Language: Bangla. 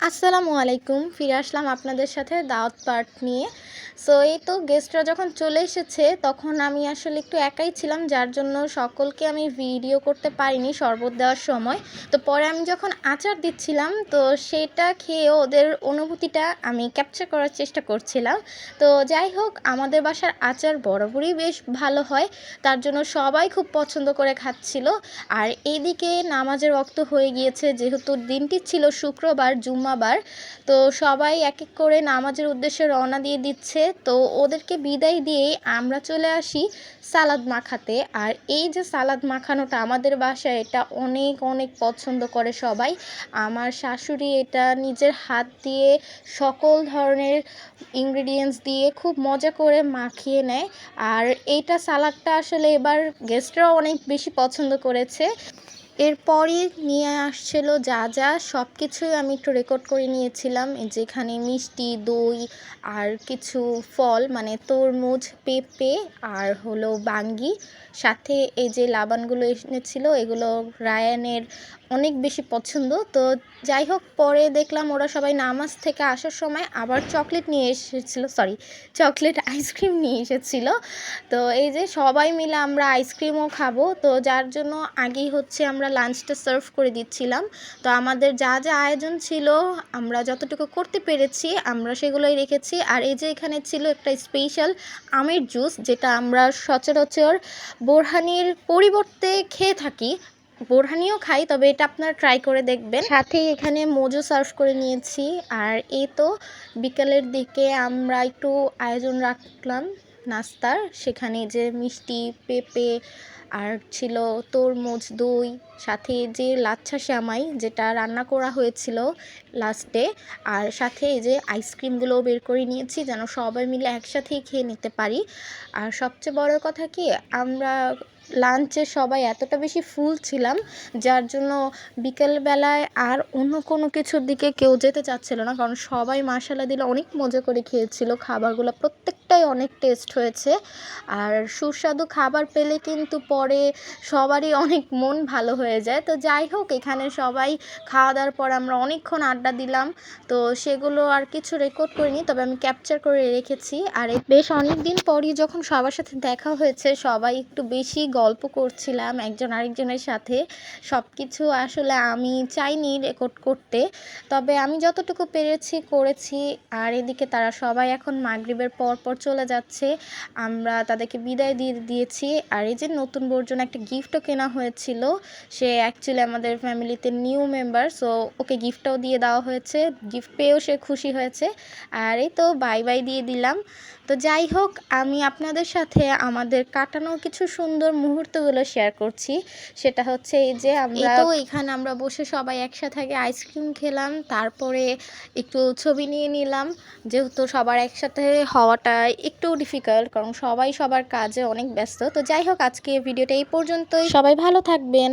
আসসালামু আলাইকুম ফিরে আসলাম আপনাদের সাথে দাওয়াত পার্ট নিয়ে। সো এই তো গেস্টরা যখন চলে এসেছে, তখন আমি আসলে একটু একাই ছিলাম, যার জন্য সকলকে আমি ভিডিও করতে পারিনি শরবত দেওয়ার সময়। তো পরে আমি যখন আচার দিচ্ছিলাম, তো সেটা খেয়ে ওদের অনুভূতিটা আমি ক্যাপচার করার চেষ্টা করছিলাম। তো যাই হোক, আমাদের বাসার আচার বরাবরই বেশ ভালো হয়, তার জন্য সবাই খুব পছন্দ করে খাচ্ছিল। আর এইদিকে নামাজের রক্ত হয়ে গিয়েছে, যেহেতু দিনটি ছিল শুক্রবার, জুম্মাবার, তো সবাই এক এক করে নামাজের উদ্দেশ্যে রওনা দিয়ে দিচ্ছে। তো ওদেরকে বিদায় দিয়েই আমরা চলে আসি সালাদ মাখাতে। আর এই যে সালাদ মাখানোটা আমাদের বাসায় এটা অনেক অনেক পছন্দ করে সবাই। আমার শাশুড়ি এটা নিজের হাত দিয়ে সকল ধরনের ইনগ্রিডিয়েন্টস দিয়ে খুব মজা করে মাখিয়ে নেয়। আর এইটা সালাদটা আসলে এবার গেস্টরাও অনেক বেশি পছন্দ করেছে। এরপরই নিয়ে আসছিল যা যা সব কিছুই আমি একটু রেকর্ড করে নিয়েছিলাম। যেখানে মিষ্টি, দই আর কিছু ফল মানে তরমুজ, পেঁপে আর হলো বাঙ্গি। সাথে এই যে লাবানগুলো এনেছিল, এগুলো রায়ানের অনেক বেশি পছন্দ। তো যাই হোক, পরে দেখলাম ওরা সবাই নামাজ থেকে আসার সময় আবার চকলেট নিয়ে এসেছিল সরি চকলেট আইসক্রিম নিয়ে এসেছিল। তো এই যে সবাই মিলে আমরা আইসক্রিমও খাব। তো যার জন্য আগেই হচ্ছে আমরা লাঞ্চটা সার্ভ করে দিচ্ছিলাম। তো আমাদের যা যা আয়োজন ছিল, আমরা যতটুকু করতে পেরেছি, আমরা সেগুলোই রেখেছি। আর এই যে এখানে ছিল একটা স্পেশাল আমের জুস যেটা আমরা সচরাচর বোরহানির পরিবর্তে খেয়ে থাকি। বোরহানিও খাই, তবে এটা আপনারা ট্রাই করে দেখবেন। সাথেই এখানে মোজো সার্ভ করে নিয়েছি। আর এই তো বিকালের দিকে আমরা একটু আয়োজন রাখলাম। নাস্তার, সেখানে যে মিষ্টি, পেঁপে আর ছিল তরমুজ, দই, সাথে যে লাচ্ছা শ্যামাই যেটা রান্না করা হয়েছিল লাস্টে আর সাথে এই যে আইসক্রিমগুলো বের করে নিয়েছি যেন সবাই মিলে একসাথেই খেয়ে নিতে পারি। আর সবচেয়ে বড় কথা কি, আমরা লাঞ্চে সবাই এতটা বেশি ফুল ছিলাম, যার জন্য বিকেলবেলায় আর অন্য কোনো কিছুর দিকে কেউ যেতে চাচ্ছিল না, কারণ সবাই মশালা দিলে অনেক মজা করে খেয়েছিল। খাবারগুলো প্রত্যেকটাই অনেক টেস্ট হয়েছে। আর সুস্বাদু খাবার পেলে কিন্তু পরে সবারই অনেক মন ভালো হয়ে যায়। তো যাই হোক, এখানে সবাই খাওয়া দাওয়ার পর আমরা অনেকক্ষণ আড্ডা দিলাম। তো সেগুলো আর কিছু রেকর্ড করিনি, তবে আমি ক্যাপচার করে রেখেছি। আর বেশ অনেক দিন পরই যখন সবার সাথে দেখা হয়েছে, সবাই একটু বেশি গল্প করছিলাম একজন আরেকজনের সাথে। সব কিছু আসলে আমি চাইনি রেকর্ড করতে। তবে আমি যতটুকু পেরেছি করেছি। আর এদিকে তারা সবাই এখন মাগরিবের পর পর চলে যাচ্ছে। আমরা তাদেরকে বিদায় দিয়ে দিয়েছি। আর এই যে নতুন বর্জন, একটা গিফটও কেনা হয়েছিল। সে অ্যাকচুয়ালি আমাদের ফ্যামিলিতে নিউ মেম্বার সো ওকে গিফটটাও দিয়ে দেওয়া হয়েছে। গিফট পেয়েও সে খুশি হয়েছে। আর এই তো বাই বাই দিয়ে দিলাম। তো যাই হোক, আমি আপনাদের সাথে আমাদের কাটানো কিছু সুন্দর মুহূর্তগুলো শেয়ার করছি। সেটা হচ্ছে এই যে আমরা তো এখানে আমরা বসে সবাই একসাথে আগে আইসক্রিম খেলাম তারপরে একটু ছবি নিয়ে নিলাম। যেহেতু সবার একসাথে হওয়াটা একটু ডিফিকাল্ট কারণ সবাই সবার কাজে অনেক ব্যস্ত। তো যাই হোক আজকে ভিডিওটা এই পর্যন্তই। সবাই ভালো থাকবেন।